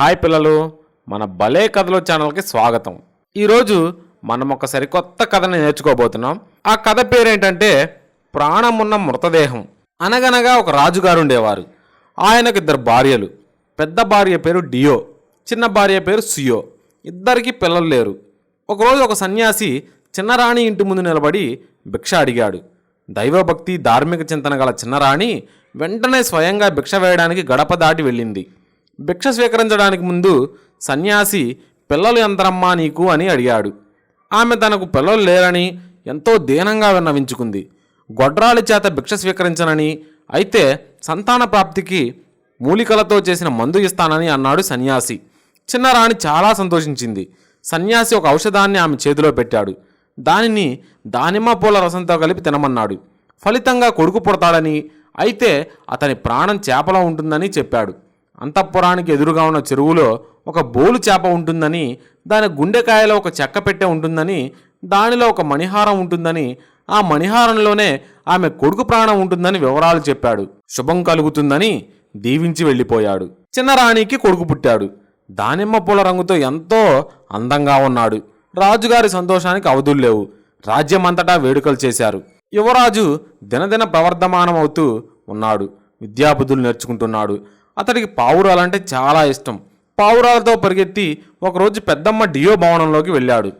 Hi పిల్లలు మన భలే కథలు ఛానల్కి స్వాగతం. ఈరోజు మనం ఒక సరికొత్త కథని నేర్చుకోబోతున్నాం. ఆ కథ పేరేంటంటే ప్రాణమున్న మృతదేహం. అనగనగా ఒక రాజుగారు ఉండేవారు ఆయనకు ఇద్దరు భార్యలు. పెద్ద భార్య పేరు డియో చిన్న భార్య పేరు సుయో. ఇద్దరికి పిల్లలు లేరు. ఒకరోజు ఒక సన్యాసి చిన్నరాణి ఇంటి ముందు నిలబడి భిక్ష అడిగాడు. దైవభక్తి ధార్మిక చింతన గల చిన్నరాణి వెంటనే స్వయంగా భిక్ష వేయడానికి గడప దాటి వెళ్ళింది. భిక్ష స్వీకరించడానికి ముందు సన్యాసి పిల్లలు ఎంతరమ్మా నీకు? అని అడిగాడు. ఆమె తనకు పిల్లలు లేరని ఎంతో దీనంగా విన్నవించుకుంది. గొడ్రాలి చేత భిక్ష స్వీకరించనని అయితే సంతాన ప్రాప్తికి మూలికలతో చేసిన మందు ఇస్తానని అన్నాడు సన్యాసి. చిన్నరాణి చాలా సంతోషించింది. సన్యాసి ఒక ఔషధాన్ని ఆమె చేతిలో పెట్టాడు. దానిని దానిమ్మ పూల రసంతో కలిపి తినమన్నాడు. ఫలితంగా కొడుకు పుడతాడని అయితే అతని ప్రాణం చేపలో ఉంటుందని చెప్పాడు. అంతఃపురానికి ఎదురుగా ఉన్న చెరువులో ఒక బోలు చేప ఉంటుందని దాని గుండెకాయలో ఒక చెక్క పెట్టె ఉంటుందని దానిలో ఒక మణిహారం ఉంటుందని ఆ మణిహారంలోనే ఆమె కొడుకు ప్రాణం ఉంటుందని వివరాలు చెప్పాడు. శుభం కలుగుతుందని దీవించి వెళ్ళిపోయాడు. చిన్నరాణికి కొడుకు పుట్టాడు. దానిమ్మ పూల రంగుతో ఎంతో అందంగా ఉన్నాడు. రాజుగారి సంతోషానికి అవధులు లేవు రాజ్యమంతటా వేడుకలు చేశారు. యువరాజు దినదిన ప్రవర్ధమానమవుతూ ఉన్నాడు. విద్యాబుద్ధులు నేర్చుకుంటున్నాడు. అతడికి పావురాలంటే చాలా ఇష్టం. పావురాలతో పరిగెత్తి ఒకరోజు పెద్దమ్మ డియో భవనంలోకి వెళ్ళాడు.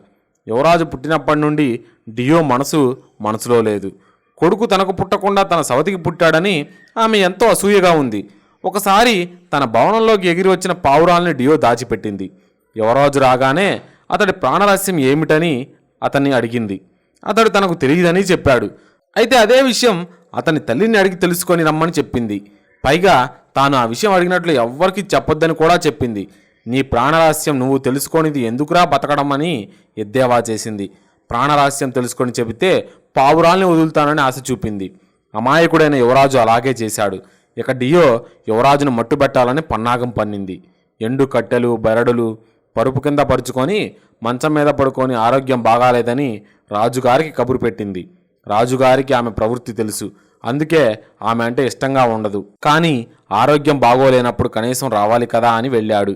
యువరాజు పుట్టినప్పటి నుండి డియో మనసు మనసులో లేదు. కొడుకు తనకు పుట్టకుండా తన సవతికి పుట్టాడని ఆమె ఎంతో అసూయగా ఉంది. ఒకసారి తన భవనంలోకి ఎగిరి వచ్చిన పావురాల్ని డియో దాచిపెట్టింది. యువరాజు రాగానే అతడి ప్రాణరహస్యం ఏమిటని అతన్ని అడిగింది. అతడు తనకు తెలియదని చెప్పాడు. అయితే అదే విషయం అతని తల్లిని అడిగి తెలుసుకొని రమ్మని చెప్పింది. పైగా తాను ఆ విషయం అడిగినట్లు ఎవ్వరికి చెప్పొద్దని కూడా చెప్పింది. నీ ప్రాణరహస్యం నువ్వు తెలుసుకోనిది ఎందుకురా బతకడం అని ఎద్దేవా చేసింది. ప్రాణరహస్యం తెలుసుకొని చెబితే పావురాల్ని వదులుతానని ఆశ చూపింది. అమాయకుడైన యువరాజు అలాగే చేశాడు. ఇక డియో యువరాజును మట్టుబెట్టాలని పన్నాగం పన్నింది. ఎండు కట్టెలు బెరడులు పరుపు కింద పరుచుకొని మంచం మీద పడుకొని ఆరోగ్యం బాగాలేదని రాజుగారికి కబురు పెట్టింది. రాజుగారికి ఆమె ప్రవృత్తి తెలుసు. అందుకే ఆమె అంటే ఇష్టంగా ఉండదు. కానీ ఆరోగ్యం బాగోలేనప్పుడు కనీసం రావాలి కదా అని వెళ్ళాడు.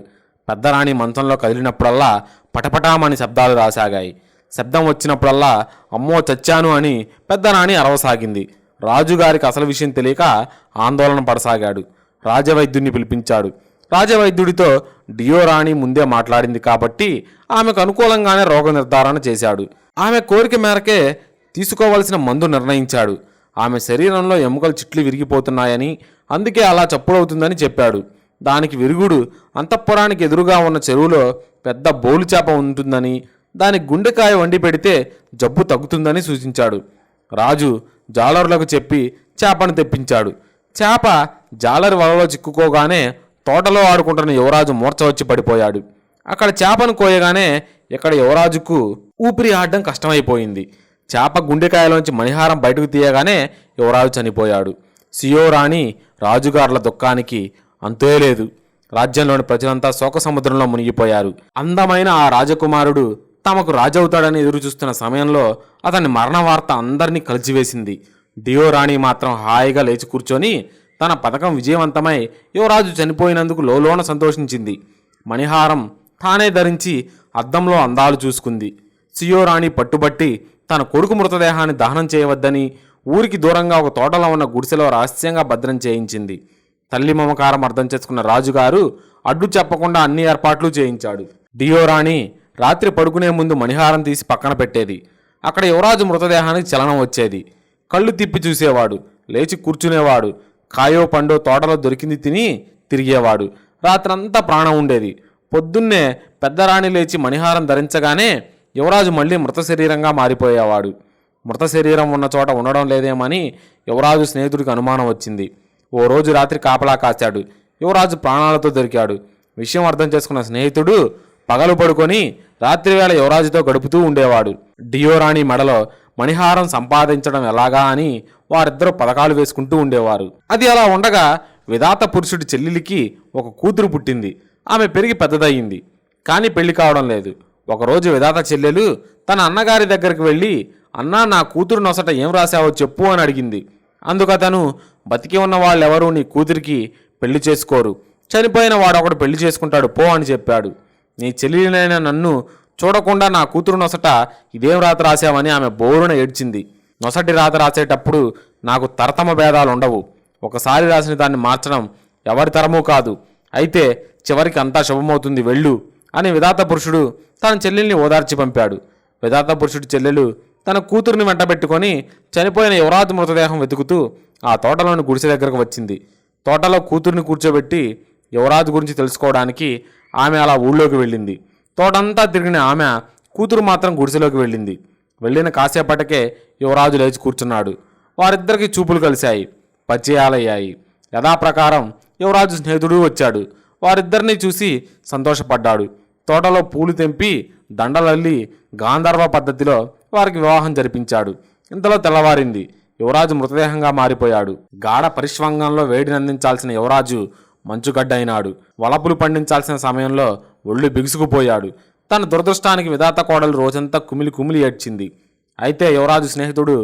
పెద్దరాణి మంచంలో కదిలినప్పుడల్లా పటపటామని శబ్దాలు రాసాగాయి. శబ్దం వచ్చినప్పుడల్లా అమ్మో చచ్చాను అని పెద్దరాణి అరవసాగింది. రాజుగారికి అసలు విషయం తెలియక ఆందోళన పడసాగాడు. రాజవైద్యుణ్ణి పిలిపించాడు. రాజవైద్యుడితో డియో రాణి ముందే మాట్లాడింది కాబట్టి ఆమెకు అనుకూలంగానే రోగ నిర్ధారణ చేశాడు. ఆమె కోరిక మేరకే తీసుకోవలసిన మందు నిర్ణయించాడు. ఆమె శరీరంలో ఎముకలు చిట్లు విరిగిపోతున్నాయని అందుకే అలా చప్పుడవుతుందని చెప్పాడు. దానికి విరుగుడు అంతఃపురానికి ఎదురుగా ఉన్న చెరువులో పెద్ద బోలు చేప ఉంటుందని దాని గుండెకాయ వండి పెడితే జబ్బు తగ్గుతుందని సూచించాడు. రాజు జాలరులకు చెప్పి చేపను తెప్పించాడు. చేప జాలరి వలలో చిక్కుకోగానే తోటలో ఆడుకుంటున్న యువరాజు మూర్చ వచ్చి పడిపోయాడు. అక్కడ చేపను కోయగానే ఇక్కడ యువరాజుకు ఊపిరి ఆడడం కష్టమైపోయింది. చేప గుండెకాయలోంచి మణిహారం బయటకు తీయగానే యువరాజు చనిపోయాడు. సియో రాణి రాజుగారుల దుఃఖానికి అంతే లేదు. రాజ్యంలోని ప్రజలంతా శోక సముద్రంలో మునిగిపోయారు. అందమైన ఆ రాజకుమారుడు తమకు రాజవుతాడని ఎదురుచూస్తున్న సమయంలో అతని మరణ వార్త అందరినీ కలిసివేసింది. డియో రాణి మాత్రం హాయిగా లేచి కూర్చొని తన పథకం విజయవంతమై యువరాజు చనిపోయినందుకు లోలోన సంతోషించింది. మణిహారం తానే ధరించి అద్దంలో అందాలు చూసుకుంది. సియోరాణి పట్టుబట్టి తన కొడుకు మృతదేహాన్ని దహనం చేయవద్దని ఊరికి దూరంగా ఒక తోటలో ఉన్న గుడిసెలో రహస్యంగా భద్రం చేయించింది. తల్లి మమకారం అర్థం చేసుకున్న రాజుగారు అడ్డు చెప్పకుండా అన్ని ఏర్పాట్లు చేయించాడు. డియోరాణి రాత్రి పడుకునే ముందు మణిహారం తీసి పక్కన పెట్టేది. అక్కడ యువరాజు మృతదేహానికి చలనం వచ్చేది. కళ్ళు తిప్పి చూసేవాడు లేచి కూర్చునేవాడు కాయో పండో తోటలో దొరికింది తిని తిరిగేవాడు. రాత్రంతా ప్రాణం ఉండేది. పొద్దున్నే పెద్దరాణి లేచి మణిహారం ధరించగానే యువరాజు మళ్ళీ మృత శరీరంగా మారిపోయేవాడు. మృత శరీరం ఉన్న చోట ఉండడం లేదేమని యువరాజు స్నేహితుడికి అనుమానం వచ్చింది. ఓ రోజు రాత్రి కాపలా కాచాడు. యువరాజు ప్రాణాలతో దొరికాడు. విషయం అర్థం చేసుకున్న స్నేహితుడు పగలు పడుకొని రాత్రివేళ యువరాజుతో గడుపుతూ ఉండేవాడు. డియోరాణి మెడలో మణిహారం సంపాదించడం ఎలాగా అని వారిద్దరూ పథకాలు వేసుకుంటూ ఉండేవారు. అది అలా ఉండగా విధాత పురుషుడి చెల్లెలికి ఒక కూతురు పుట్టింది. ఆమె పెరిగి పెద్దదయ్యింది. కానీ పెళ్ళి కావడం లేదు. ఒకరోజు విధాత చెల్లెలు తన అన్నగారి దగ్గరికి వెళ్ళి అన్నా నా కూతురు నొసట ఏం రాశావో చెప్పు అని అడిగింది. అందుకు అతను బతికి ఉన్న వాళ్ళెవరూ నీ కూతురికి పెళ్ళి చేసుకోరు. చనిపోయిన వాడు ఒకడు పెళ్ళి చేసుకుంటాడు పో అని చెప్పాడు. నీ చెల్లెలైన నన్ను చూడకుండా నా కూతురు నొసట ఇదేం రాత రాశావని ఆమె బోరున ఏడ్చింది. నొసటి రాత రాసేటప్పుడు నాకు తరతమ భేదాలు ఉండవు ఒకసారి రాసిన దాన్ని మార్చడం ఎవరి తరమూ కాదు. అయితే చివరికి అంతా శుభమవుతుంది వెళ్ళు. అని విధాత పురుషుడు తన చెల్లెల్ని ఓదార్చి పంపాడు. విధాత పురుషుడి చెల్లెలు తన కూతురుని వెంటబెట్టుకొని చనిపోయిన యువరాజు మృతదేహం వెతుకుతూ ఆ తోటలోని గుడిసె దగ్గరకు వచ్చింది. తోటలో కూతుర్ని కూర్చోబెట్టి యువరాజు గురించి తెలుసుకోవడానికి ఆమె అలా ఊళ్ళోకి వెళ్ళింది. తోటంతా తిరిగిన ఆమె కూతురు మాత్రం గుడిసెలోకి వెళ్ళింది. వెళ్ళిన కాసేపటికే యువరాజు లేచి కూర్చున్నాడు. వారిద్దరికి చూపులు కలిశాయి. పరిచయాలయ్యాయి. యథాప్రకారం యువరాజు స్నేహితుడు వచ్చాడు. వారిద్దరిని చూసి సంతోషపడ్డాడు. తోటలో పూలు తెంపి దండలల్లి గాంధర్వ పద్ధతిలో వారికి వివాహం జరిపించాడు. ఇంతలో తెల్లవారింది. యువరాజు మృతదేహంగా మారిపోయాడు. గాఢ పరిష్వంగంలో వేడిని అందించాల్సిన యువరాజు మంచుగడ్డ అయినాడు వలపులు పండించాల్సిన సమయంలో ఒళ్ళు బిగుసుకుపోయాడు. తన దురదృష్టానికి విధాత కోడలు రోజంతా కుమిలి కుమిలి ఏడ్చింది. అయితే యువరాజు స్నేహితుడు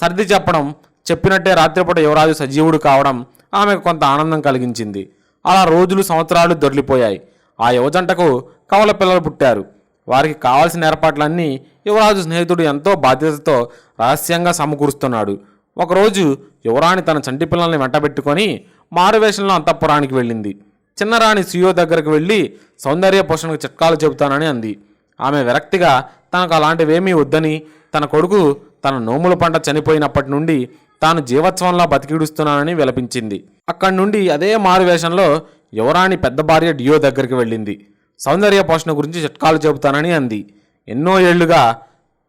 సర్ది చెప్పడం చెప్పినట్టే రాత్రిపూట యువరాజు సజీవుడు కావడం ఆమెకు కొంత ఆనందం కలిగించింది. అలా రోజులు సంవత్సరాలు దొరికిపోయాయి. ఆ యువజంటకు కవల పిల్లలు పుట్టారు. వారికి కావాల్సిన ఏర్పాట్లన్నీ యువరాజు స్నేహితుడు ఎంతో బాధ్యతతో రహస్యంగా సమకూరుస్తున్నాడు. ఒకరోజు యువరాణి తన చంటి పిల్లల్ని వెంటబెట్టుకొని మారువేషంలో అంతఃపురానికి వెళ్ళింది. చిన్నరాణి సీయో దగ్గరకు వెళ్ళి సౌందర్య పోషణకు చిట్కాలు చెబుతానని అంది. ఆమె విరక్తిగా తనకు అలాంటివేమీ వద్దని తన కొడుకు తన నోముల పంట చనిపోయినప్పటి నుండి తాను జీవోత్సవంలా బతికిడుస్తున్నానని విలపించింది. అక్కడి నుండి అదే మారువేషంలో యువరాణి పెద్ద భార్య డియో దగ్గరికి వెళ్ళింది. సౌందర్య పోషణ గురించి చిట్కాలు చెబుతానని అంది. ఎన్నో ఏళ్ళుగా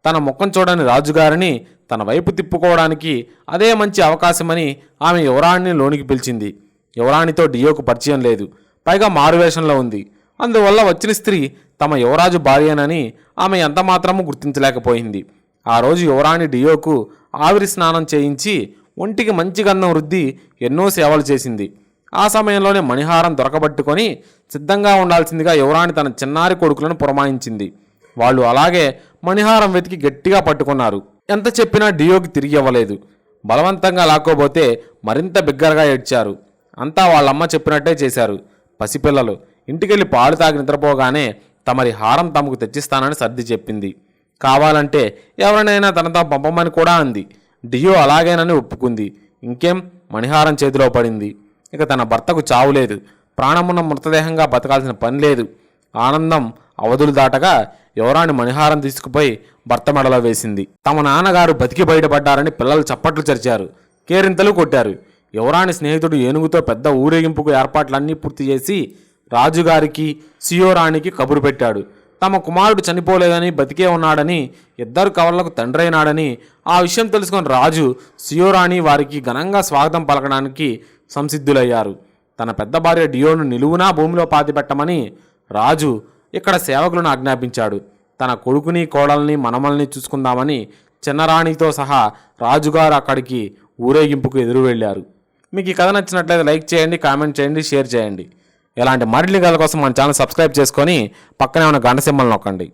తన ముఖం చూడని రాజుగారిని తన వైపు తిప్పుకోవడానికి అదే మంచి అవకాశమని ఆమె యువరాణిని లోనికి పిలిచింది. యువరాణితో డియోకు పరిచయం లేదు. పైగా మారువేషంలో ఉంది. అందువల్ల వచ్చిన స్త్రీ తమ యువరాజు భార్యనని ఆమె ఎంతమాత్రమూ గుర్తించలేకపోయింది. ఆ రోజు యువరాణి డియోకు ఆవిరి స్నానం చేయించి ఒంటికి మంచి గంధం రుద్ది ఎన్నో సేవలు చేసింది. ఆ సమయంలోనే మణిహారం దొరకబట్టుకొని సిద్ధంగా ఉండాల్సిందిగా యువరాణి తన చిన్నారి కొడుకులను పురమాయించింది. వాళ్ళు అలాగే మణిహారం వెతికి గట్టిగా పట్టుకున్నారు. ఎంత చెప్పినా డియోకి తిరిగి ఇవ్వలేదు బలవంతంగా లాక్కోబోతే మరింత బిగ్గరగా ఏడ్చారు. అంతా వాళ్ళమ్మ చెప్పినట్టే చేశారు. పసిపిల్లలు ఇంటికెళ్ళి పాలు తాగి నిద్రపోగానే తమరి హారం తమకు తెచ్చిస్తానని సర్ది చెప్పింది. కావాలంటే ఎవరినైనా తనతో పంపమని కూడా అంది. డియో అలాగేనని ఒప్పుకుంది. ఇంకేం? మణిహారం చేతిలో పడింది. ఇక తన భర్తకు చావు లేదు. ప్రాణమున్న మృతదేహంగా బతకాల్సిన పని లేదు. ఆనందం అవధులు దాటగా యువరాణి మణిహారం తీసుకుపోయి భర్త మెడలో వేసింది. తమ నాన్నగారు బతికి బయటపడ్డారని పిల్లలు చప్పట్లు చరిచారు. కేరింతలు కొట్టారు. యువరాణి స్నేహితుడు ఏనుగుతో పెద్ద ఊరేగింపుకు ఏర్పాట్లన్నీ పూర్తి చేసి రాజుగారికి సియోరాణికి కబురు పెట్టాడు. తమ కుమారుడు చనిపోలేదని బతికే ఉన్నాడని ఇద్దరు కవర్లకు తండ్రైనాడని ఆ విషయం తెలుసుకుని రాజు సియోరాణి వారికి ఘనంగా స్వాగతం పలకడానికి సంసిద్ధులయ్యారు. తన పెద్ద భార్య డియోను నిలువునా భూమిలో పాతిపెట్టమని రాజు ఇక్కడ సేవకులను ఆజ్ఞాపించాడు. తన కొడుకుని కోడల్ని మనమల్ని చూసుకుందామని చిన్నరాణితో సహా రాజుగారు అక్కడికి ఊరేగింపుకు ఎదురు వెళ్ళారు మీకు ఈ కథ నచ్చినట్లయితే లైక్ చేయండి కామెంట్ చేయండి షేర్ చేయండి. ఇలాంటి మరిన్ని కథల కోసం మన ఛానల్ సబ్స్క్రైబ్ చేసుకొని పక్కనే ఉన్న గంట సింబల్ నొక్కండి.